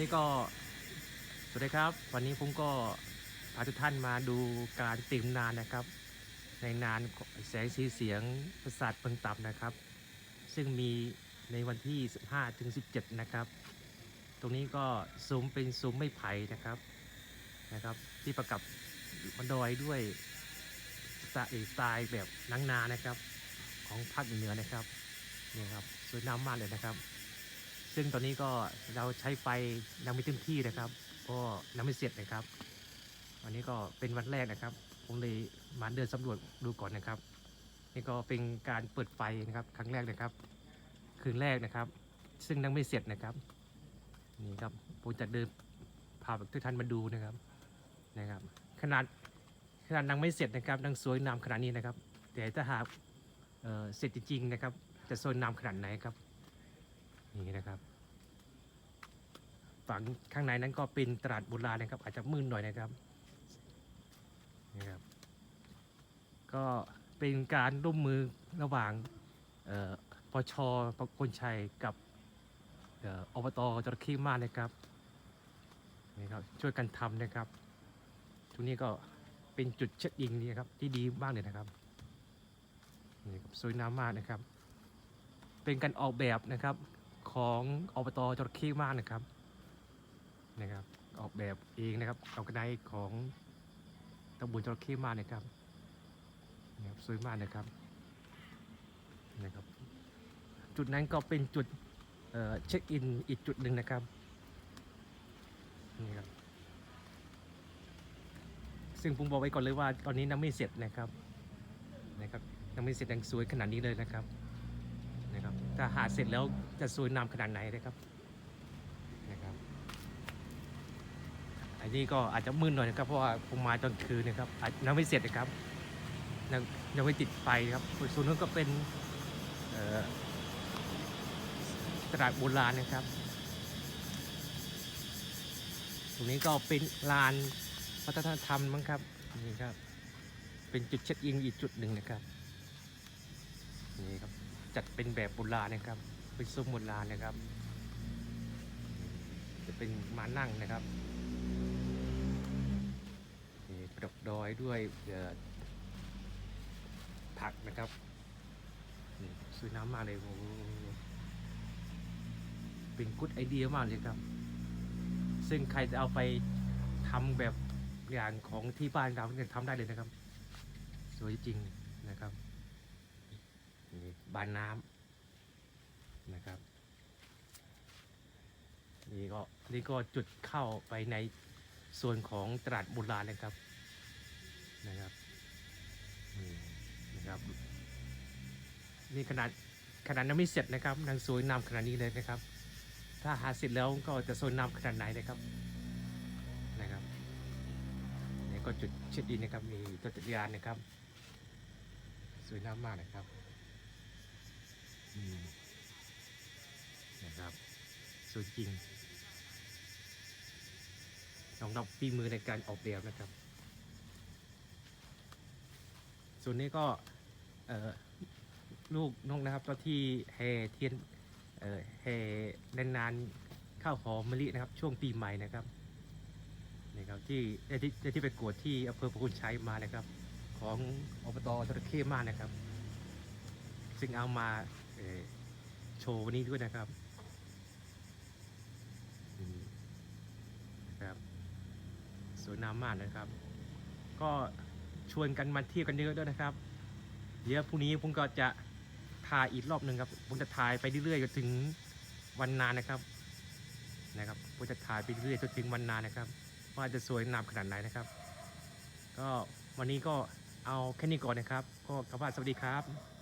นี่ก็สวัสดีครับ วันนี้ผมก็พาทุกท่านมาดูการตรียมนานนะครับ ในนานแสงสีเสียงประสาทเพิงต่ำนะครับ ซึ่งมีในวันที่ 15ถึง17 นะครับ ตรงนี้ก็ซุ้มเป็นซุ้มไม่ไผ่นะครับนะครับ ที่ประกับมาดอยด้วยสไตล์สไตล์แบบนังนานะครับ ของภาคเหนือนะครับนี่ครับสวยงามมากเลยนะครับ ซึ่งตอนนี้ก็เราใช้ไฟยังไม่เต็มที่นะครับ ก็ยังไม่เสร็จนะครับ วันนี้ก็เป็นวันแรกนะครับ ผมเลยมาเดินสำรวจดูก่อนนะครับ นี่ก็เป็นการเปิดไฟนะครับ ครั้งแรกนะครับ คืนแรกนะครับ ซึ่งยังไม่เสร็จนะครับ นี่ครับผมจะเดินพาทุกท่านมาดูนะครับนะครับ ขนาดขนาดยังไม่เสร็จนะครับยังสวยงามขนาดนี้นะครับแต่ถ้าหากเอ่อเสร็จจริงๆนะครับ จะสวยงามขนาดไหนครับ นี่นะครับฝั่งข้างในนั้นก็เป็นตลาดโบราณนะครับ อาจจะมืดหน่อยนะครับนี่ครับ ก็เป็นการร่วมมือระหว่างปชประคนชัยกับอบตจระเข้มากนะครับนี่ครับช่วยกันทำนะครับตรงนี้ก็เป็นจุดเช็คอินนี่ครับที่ดีมากเลยนะครับนี่ครับสวยงามมากนะครับ เป็นการออกแบบนะครับ ของอบตจระเข้มากนะครับนะครับ ออกแบบเองนะครับเอากระไดของตำบลจระเข้มากนะครับนะครับสวยมากนะครับนะครับ จุดนั้นก็เป็นจุดเช็คอินอีกจุดหนึ่งนะครับนี่ครับซึ่งผมบอกไว้ก่อนเลยว่าตอนนี้ยังไม่เสร็จนะครับนะครับยังไม่เสร็จยังสวยขนาดนี้เลยนะครับ ถ้าหาเสร็จแล้วจะสวยงามขนาดไหนนะครับนะครับ อันนี้ก็อาจจะมืดหน่อยนะครับ เพราะว่าผมมาตอนคืนนะครับยังไม่เสร็จนะครับยังยังไม่ติดไฟครับส่วนนู้นก็เป็นตลาดโบราณนะครับ ตรงนี้ก็เป็นลานวัฒนธรรมมั้งครับนี่ครับ เป็นจุดเช็คอินอีกจุดหนึ่งนะครับ นี่ครับ จัดเป็นแบบโบราณนะครับ เป็นซุ้มโบราณนะครับ จะเป็นมานั่งนะครับประดับดอยด้วยเอ่อผักนะครับนี่สวยน้ำมาเลยโอเป็นกุดไอเดียมากเลยครับ ซึ่งใครจะเอาไปทำแบบอย่างของที่บ้านเราเนี่ยทำได้เลยนะครับ สวยจริงนะครับ บานน้ำนะครับ นี่ก็นี่ก็จุดเข้าไปในส่วนของตลาดโบราณนะครับนะครับนี่นะครับ นี่ขนาดขนาดนั้นไม่เสร็จนะครับนางสวยนำขนาดนี้เลยนะครับ ถ้าหาเสร็จแล้วก็จะสวยนำขนาดไหนนะครับนะครับนี่ก็จุดเช็ดอินนะครับมีตัวจักรยานนะครับ สวยน้ำมากนะครับ นะครับสวยจริงสำหรับฝีมือในการออกแบบนะครับ ส่วนนี้ก็ลูกนกนะครับ ก็ที่แห่เทียนเอ่อแห่นานๆข้าวหอมมะลินะครับ ช่วงปีใหม่นะครับนี่ครับที่ที่ที่ไปกวดที่อำเภอพะคุณชัยมานะครับ ของอบตจระเข้มากนะครับ ซึ่งเอามา โชว์วันนี้ด้วยนะครับนะครับ สวยงามมากนะครับ ก็ชวนกันมาเที่ยวกันเยอะด้วยนะครับ เดี๋ยวพรุ่งนี้ผมก็จะถ่ายอีกรอบหนึ่งครับผมจะถ่ายไปเรื่อยๆจนถึงวันนานนะครับนะครับผมจะถ่ายไปเรื่อยๆจนถึงวันนานนะครับ ว่าจะสวยงามขนาดไหนนะครับ ก็วันนี้ก็เอาแค่นี้ก่อนนะครับ ก็กลับบ้านสวัสดีครับ